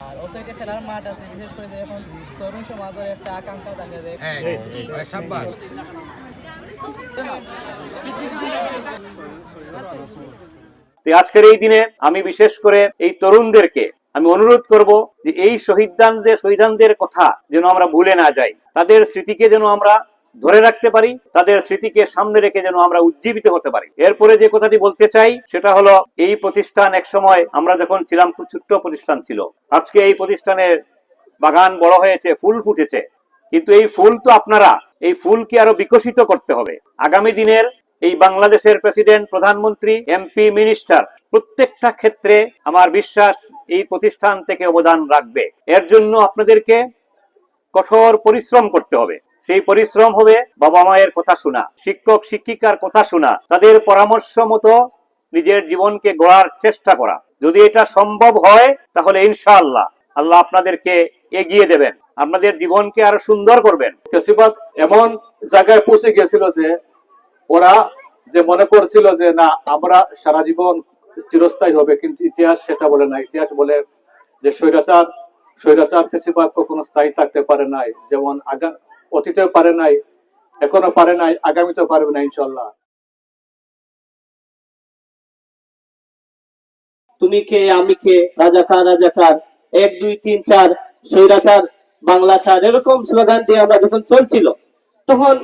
আর ও সাইডে খেলার মাঠ আছে বিশেষ করে এখন তরুণ সমাজের একটা আকাঙ্ক্ষা থাকে যে তো আজকের এই দিনে আমি বিশেষ করে এই তরুণদেরকে আমি অনুরোধ করব যে এই শহীদানদের শহীদানদের কথা যেন আমরা ভুলে না যাই। তাদের স্মৃতিকে যেন আমরা ধরে রাখতে পারি, তাদের স্মৃতিকে সামনে রেখে যেন আমরা উজ্জীবিত হতে পারি। এরপরে যে কথাটি বলতে চাই, সেটা হলো, এই প্রতিষ্ঠান এক সময় আমরা যখন ছিলাম, খুব ছোট্ট প্রতিষ্ঠান ছিল। আজকে এই প্রতিষ্ঠানের বাগান বড় হয়েছে, ফুল ফুটেছে। কিন্তু এই ফুল তো আপনারা, এই ফুলকে আরও বিকশিত করতে হবে। আগামী দিনের এই বাংলাদেশের প্রেসিডেন্ট, প্রধানমন্ত্রী, এমপি, মিনিস্টার, প্রত্যেকটা ক্ষেত্রে আমার বিশ্বাস এই প্রতিষ্ঠান থেকে অবদান রাখবে। এর জন্য আপনাদেরকে কঠোর পরিশ্রম করতে হবে। সেই পরিশ্রম হবে বাবা মায়ের কথা শোনা, শিক্ষক, শিক্ষিকার কথা শোনা, তাদের পরামর্শ মতো নিজের জীবনকে গড়ার চেষ্টা করা। যদি এটা সম্ভব হয়, তাহলে ইনশাআল্লাহ আল্লাহ আপনাদেরকে এগিয়ে দেবেন, আপনাদের জীবনকে আরও সুন্দর করবেন। কেসিবাদ এমন জায়গায় পৌঁছে গেছিল যে, ওরা যে মনে করছিল যে, না, আমরা সারা জীবন চিরস্থায়ী হবে। কিন্তু ইতিহাস সেটা বলে না। ইতিহাস বলে যে, স্বৈরাচার স্বৈরাচার কেসিবাদ কখনো স্থায়ী থাকতে পারে নাই। যেমন আগা অতীতেও পারে নাই, এখনও পারে নাই, আগামীতেও পারবে না ইনশাল্লাহ তুমি কে, আমি কে রাজাকার রাজাকার এক, দুই, তিন, চার, স্বৈরাচার, বাংলা ছাড়, এরকম স্লোগান দিয়ে আমরা যখন চলছিল, তখন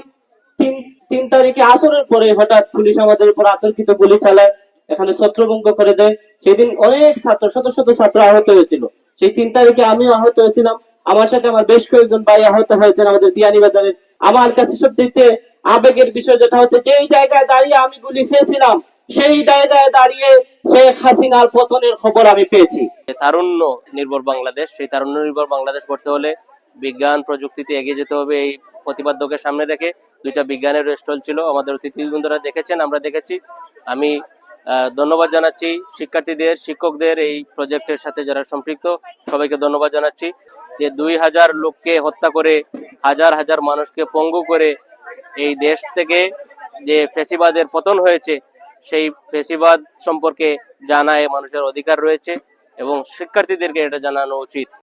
তিন তিন তারিখে আসরের পরে হঠাৎ পুলিশ আমাদের উপর আতর্কিত গুলি চালায়, এখানে ছত্রভঙ্গ করে দেয়। সেদিন অনেক ছাত্র, শত শত ছাত্র আহত হয়েছিল। সেই তিন তারিখে আমিও আহত হয়েছিলাম। আমার সাথে আমার বেশ কয়েকজন ভাই আহত হয়েছেন আমাদের বিয়ানীবাজারে আমার কাছে সত্যিতে আবেগের বিষয় যেটা হচ্ছে, যেই জায়গায় দাঁড়িয়ে আমি গুলি খেয়েছিলাম, সেই জায়গায় দাঁড়িয়ে শেখ হাসিনার পতনের খবর আমি পেয়েছি। তারুণ্য নির্ভর বাংলাদেশ, সেই তারুণ্য নির্ভর বাংলাদেশ করতে হলে বিজ্ঞান প্রযুক্তিতে এগিয়ে যেতে হবে, এই প্রতিপাদ্যকে সামনে রেখে দুইটা বিজ্ঞানের স্টল ছিল, আমাদের অতিথিবৃন্দরা দেখেছেন, আমরা দেখেছি। আমি ধন্যবাদ জানাচ্ছি শিক্ষার্থীদের, শিক্ষকদের এই প্রজেক্টের সাথে যারা সম্পৃক্ত, সবাইকে ধন্যবাদ জানাচ্ছি। যে দুই হাজার লোককে হত্যা করে, হাজার হাজার মানুষকে পঙ্গু করে এই দেশ থেকে যে ফেসিবাদের পতন হয়েছে, সেই ফেসিবাদ সম্পর্কে জানায় মানুষের অধিকার রয়েছে এবং শিক্ষার্থীদেরকে এটা জানানো উচিত।